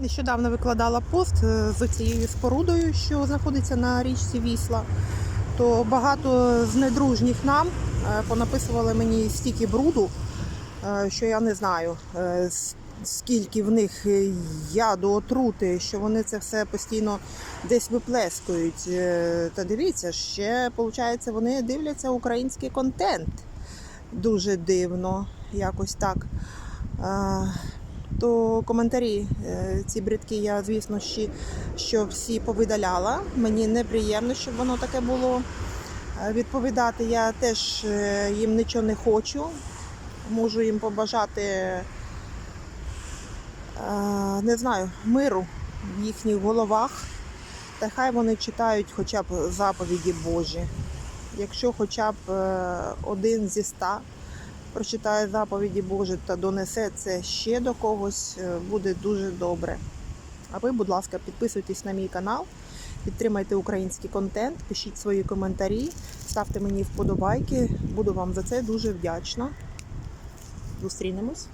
Нещодавно викладала пост е, з цією спорудою, що знаходиться на річці Вісла. То багато з недружніх нам е, понаписували мені стільки бруду, е, що я не знаю, скільки в них яду отрути, що вони це все постійно десь виплескують. Та дивіться, ще виходить, вони дивляться український контент. Дуже дивно, якось так. То коментарі е, ці бридкі я, звісно, ще, що всі повидаляла. Мені неприємно, щоб воно таке було. Е, Відповідати я теж е, їм нічого не хочу. Можу їм побажати, не знаю, миру в їхніх головах. Та хай вони читають хоча б заповіді Божі. Якщо хоча б один зі ста прочитає заповіді Божі та донесе це ще до когось, е, буде дуже добре. А ви, будь ласка, підписуйтесь на мій канал, підтримайте український контент, пишіть свої коментарі, ставте мені вподобайки. Буду вам за це дуже вдячна. Зустрінемось.